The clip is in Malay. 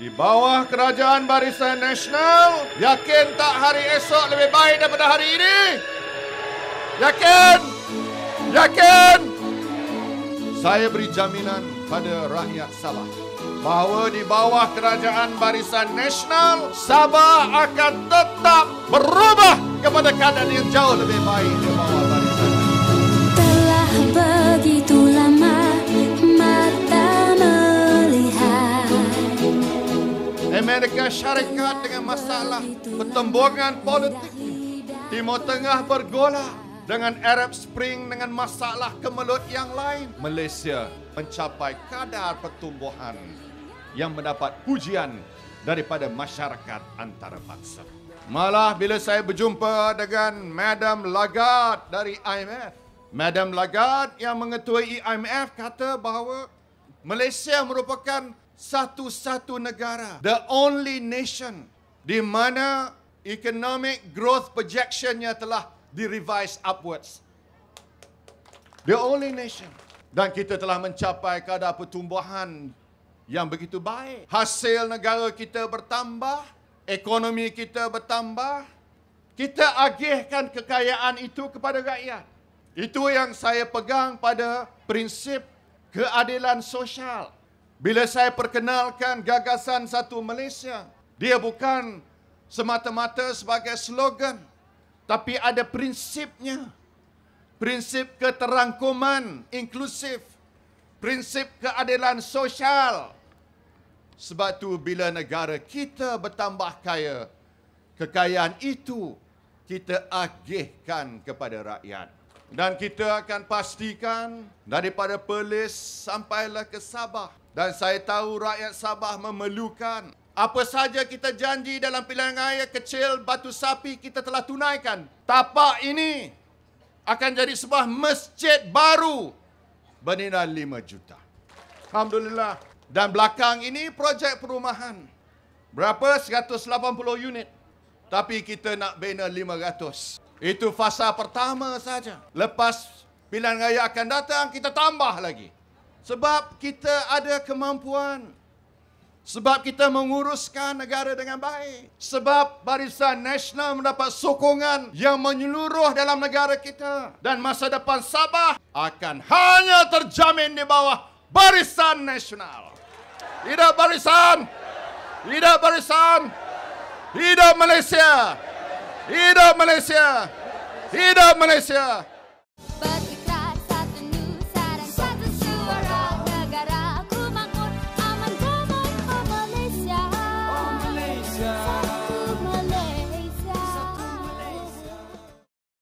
Di bawah kerajaan Barisan Nasional, yakin tak hari esok lebih baik daripada hari ini? Yakin? Yakin? Saya beri jaminan pada rakyat Sabah bahawa di bawah kerajaan Barisan Nasional, Sabah akan tetap berubah kepada keadaan yang jauh lebih baik Amerika Syarikat dengan masalah pertembungan politik Timur Tengah bergolak dengan Arab Spring dengan masalah kemelut yang lain. Malaysia mencapai kadar pertumbuhan yang mendapat pujian daripada masyarakat antarabangsa. Malah bila saya berjumpa dengan Madam Lagarde dari IMF, Madam Lagarde yang mengetuai IMF kata bahawa Malaysia merupakan satu-satu negara, the only nation di mana economic growth projectionnya telah di-revise upwards. The only nation. Dan kita telah mencapai kadar pertumbuhan yang begitu baik. Hasil negara kita bertambah, ekonomi kita bertambah. Kita agihkan kekayaan itu kepada rakyat. Itu yang saya pegang pada prinsip keadilan sosial. Bila saya perkenalkan gagasan satu Malaysia, dia bukan semata-mata sebagai slogan, tapi ada prinsipnya. Prinsip keterangkuman inklusif, prinsip keadilan sosial. Sebab tu bila negara kita bertambah kaya, kekayaan itu kita agihkan kepada rakyat. Dan kita akan pastikan daripada Perlis sampailah ke Sabah. Dan saya tahu rakyat Sabah memerlukan apa saja kita janji dalam pilihan raya kecil batu sapi kita telah tunaikan. Tapak ini akan jadi sebuah masjid baru bernilai 5 juta. Alhamdulillah. Dan belakang ini projek perumahan. Berapa? 180 unit. Tapi kita nak bina 500. Itu fasa pertama saja. Lepas pilihan raya akan datang, kita tambah lagi. Sebab kita ada kemampuan. Sebab kita menguruskan negara dengan baik. Sebab Barisan Nasional mendapat sokongan yang menyeluruh dalam negara kita. Dan masa depan Sabah akan hanya terjamin di bawah Barisan Nasional. Hidup Barisan! Hidup Barisan! Hidup Malaysia! Hidup Malaysia! Hidup Malaysia!